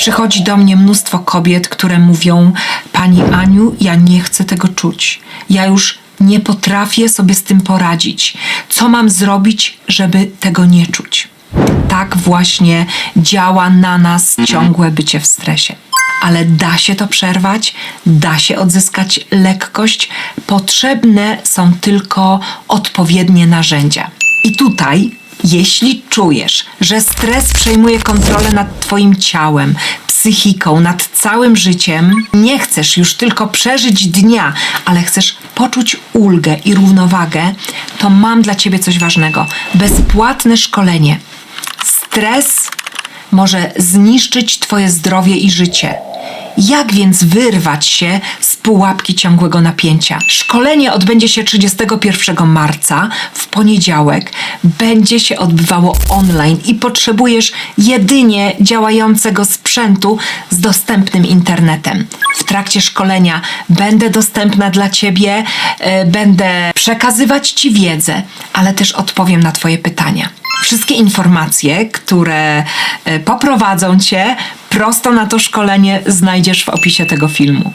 Przychodzi do mnie mnóstwo kobiet, które mówią: Pani Aniu, ja nie chcę tego czuć. Ja już nie potrafię sobie z tym poradzić. Co mam zrobić, żeby tego nie czuć? Tak właśnie działa na nas ciągłe bycie w stresie. Ale da się to przerwać, da się odzyskać lekkość. Potrzebne są tylko odpowiednie narzędzia. I tutaj, jeśli czujesz, że stres przejmuje kontrolę nad Twoim ciałem, psychiką, nad całym życiem, nie chcesz już tylko przeżyć dnia, ale chcesz poczuć ulgę i równowagę, to mam dla Ciebie coś ważnego. Bezpłatne szkolenie. Stres może zniszczyć Twoje zdrowie i życie. Jak więc wyrwać się z pułapki ciągłego napięcia? Szkolenie odbędzie się 31 marca w poniedziałek. Będzie się odbywało online i potrzebujesz jedynie działającego sprzętu z dostępnym internetem. W trakcie szkolenia będę dostępna dla Ciebie, e, będę przekazywać Ci wiedzę, ale też odpowiem na Twoje pytania. Wszystkie informacje, które e, poprowadzą Cię prosto na to szkolenie, znajdziesz w opisie tego filmu.